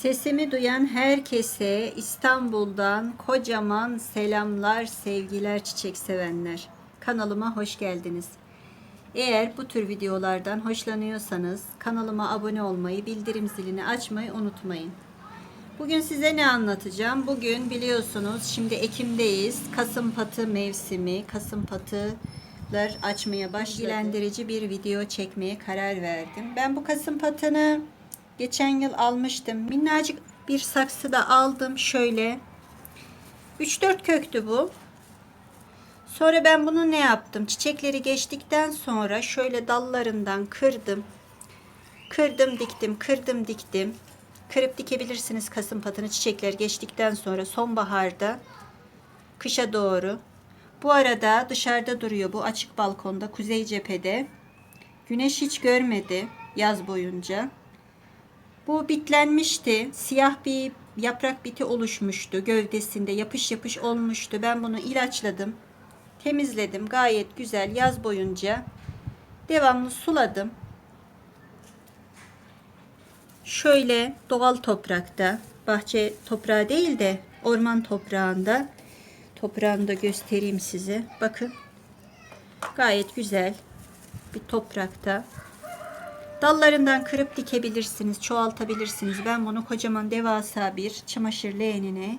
Sesimi duyan herkese İstanbul'dan kocaman selamlar, sevgiler çiçek sevenler. Kanalıma hoş geldiniz. Eğer bu tür videolardan hoşlanıyorsanız kanalıma abone olmayı, bildirim zilini açmayı unutmayın. Bugün size ne anlatacağım? Bugün biliyorsunuz şimdi Ekim'deyiz. Kasım patı mevsimi. Kasım patılar açmaya başladı. Bilgilendirici bir video çekmeye karar verdim. Ben bu kasım patını geçen yıl almıştım. Minnacık bir saksıda aldım şöyle. 3-4 köktü bu. Sonra ben bunu ne yaptım? Çiçekleri geçtikten sonra şöyle dallarından kırdım. Kırdım diktim, kırdım diktim. Kırıp dikebilirsiniz kasım patını çiçekler geçtikten sonra sonbaharda kışa doğru. Bu arada dışarıda duruyor bu açık balkonda kuzey cephede. Güneş hiç görmedi yaz boyunca. Bu bitlenmişti. Siyah bir yaprak biti oluşmuştu gövdesinde yapış yapış olmuştu. Ben bunu ilaçladım. Temizledim gayet güzel yaz boyunca. Devamlı suladım. Şöyle doğal toprakta, bahçe toprağı değil de orman toprağında toprağını da göstereyim size. Bakın. Gayet güzel bir toprakta. Dallarından kırıp dikebilirsiniz, çoğaltabilirsiniz. Ben bunu kocaman devasa bir çamaşır leğenine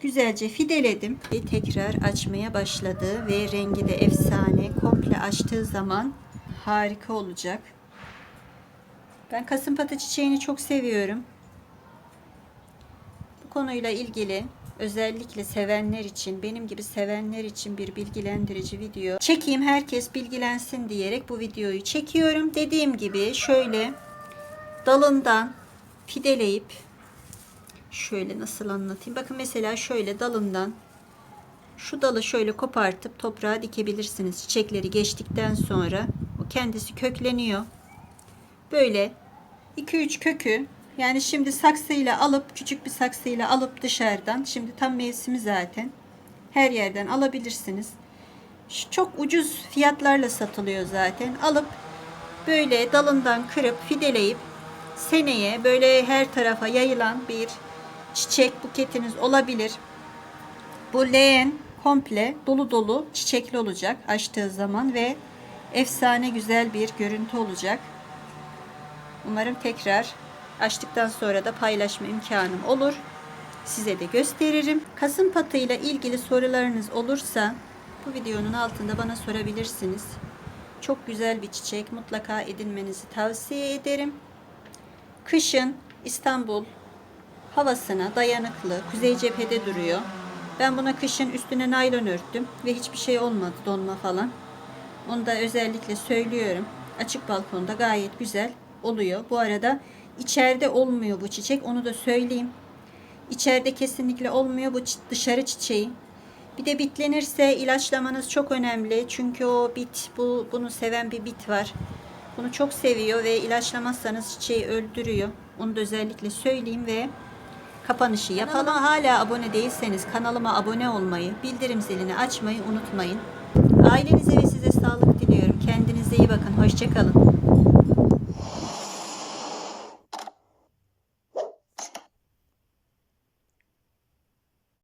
güzelce fideledim ve tekrar açmaya başladı ve rengi de efsane. Komple açtığı zaman harika olacak. Ben kasımpatı çiçeğini çok seviyorum. Bu konuyla ilgili özellikle sevenler için, benim gibi sevenler için bir bilgilendirici video çekeyim. Herkes bilgilensin diyerek bu videoyu çekiyorum. Dediğim gibi şöyle dalından fideleyip şöyle nasıl anlatayım? Bakın mesela şöyle dalından şu dalı şöyle kopartıp toprağa dikebilirsiniz. Çiçekleri geçtikten sonra o kendisi kökleniyor. Böyle 2-3 kökü yani şimdi saksıyla alıp küçük bir saksıyla alıp dışarıdan şimdi tam mevsimi zaten her yerden alabilirsiniz. Çok ucuz fiyatlarla satılıyor zaten. Alıp böyle dalından kırıp fideleyip seneye böyle her tarafa yayılan bir çiçek buketiniz olabilir. Bu leğen komple dolu dolu çiçekli olacak açtığı zaman ve efsane güzel bir görüntü olacak. Umarım tekrar açtıktan sonra da paylaşma imkanım olur. Size de gösteririm. Kasım patıyla ilgili sorularınız olursa bu videonun altında bana sorabilirsiniz. Çok güzel bir çiçek. Mutlaka edinmenizi tavsiye ederim. Kışın İstanbul havasına dayanıklı, kuzey cephede duruyor. Ben buna kışın üstüne naylon örttüm ve hiçbir şey olmadı donma falan. Onu da özellikle söylüyorum. Açık balkonda gayet güzel oluyor. Bu arada içeride olmuyor bu çiçek. Onu da söyleyeyim. İçeride kesinlikle olmuyor bu dışarı çiçeği. Bir de bitlenirse ilaçlamanız çok önemli. Çünkü o bit, bu bunu seven bir bit var. Bunu çok seviyor ve ilaçlamazsanız çiçeği öldürüyor. Onu da özellikle söyleyeyim ve kapanışı yapalım. Kanalıma hala abone değilseniz kanalıma abone olmayı, bildirim zilini açmayı unutmayın. Ailenize ve size sağlık diliyorum. Kendinize iyi bakın. Hoşçakalın.